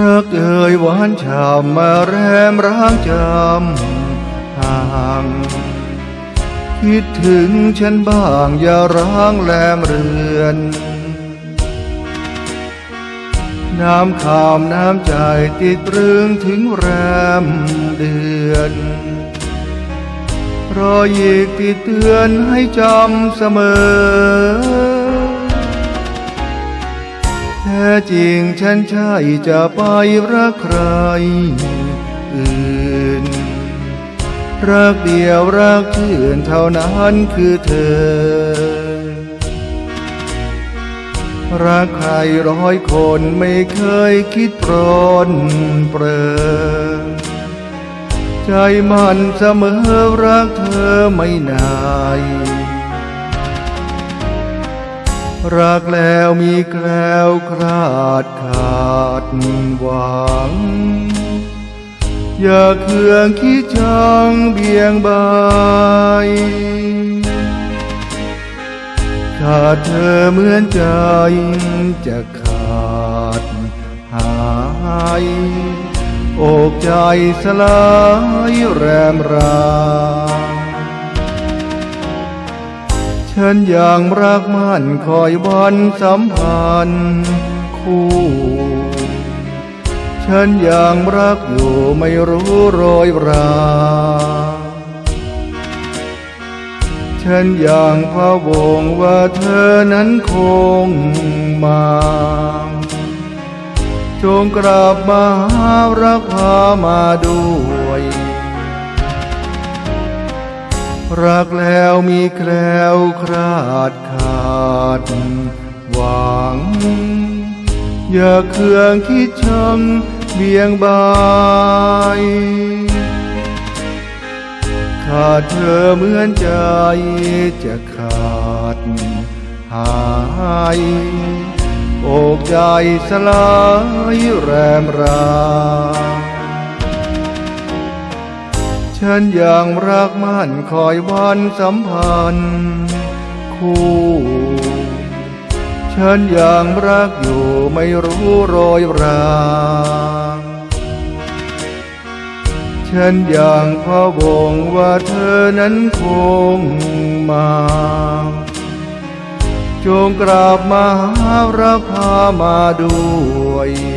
รักเอ่ยหวานฉ่ำมาแรมร้างจำห่างคิดถึงฉันบ้างอย่าร้างแลมเรือน น้ำขามน้ำใจติดตรึงถึงแรมเดือนรอยอีกติดเตือนให้จำเสมอ ท้จริงฉันใช่จะไปรักใครอื่น รักเดียวรักชื่นเท่านั้นคือเธอ รักใครร้อยคนไม่เคยคิดปรนเปรอใจมันเสมอรักเธอไม่นาย รักแล้วมีแคล้วคลาดขาดหวัง อย่าเคืองคิดจังเบียงบายขาดเธอเหมือนใจจะขาดหายอกใจสลายแรมรา ฉันยังรักมันคอยวันสัมพันธ์คู่ ฉันอยังรักอยู่ไม่รู้โรยราฉันอยังพะวงว่าเธอนั้นคงมา จงกลับมาหารักพามาด้วย รักแล้วมีแคล้วคลาดขาดหวัง อย่าเคืองคิดชังเบี่ยงบายขาดเธอเหมือนใจจะขาดหายอกใจสลายแรมรา ฉันอยังรักมันคอยวันสัมพันธ์คู่ ฉันอยังรักอยู่ไม่รู้โรยราฉันอยังพะวงว่าเธอนั้นคงมา จงกราบมาหารักพามาด้วย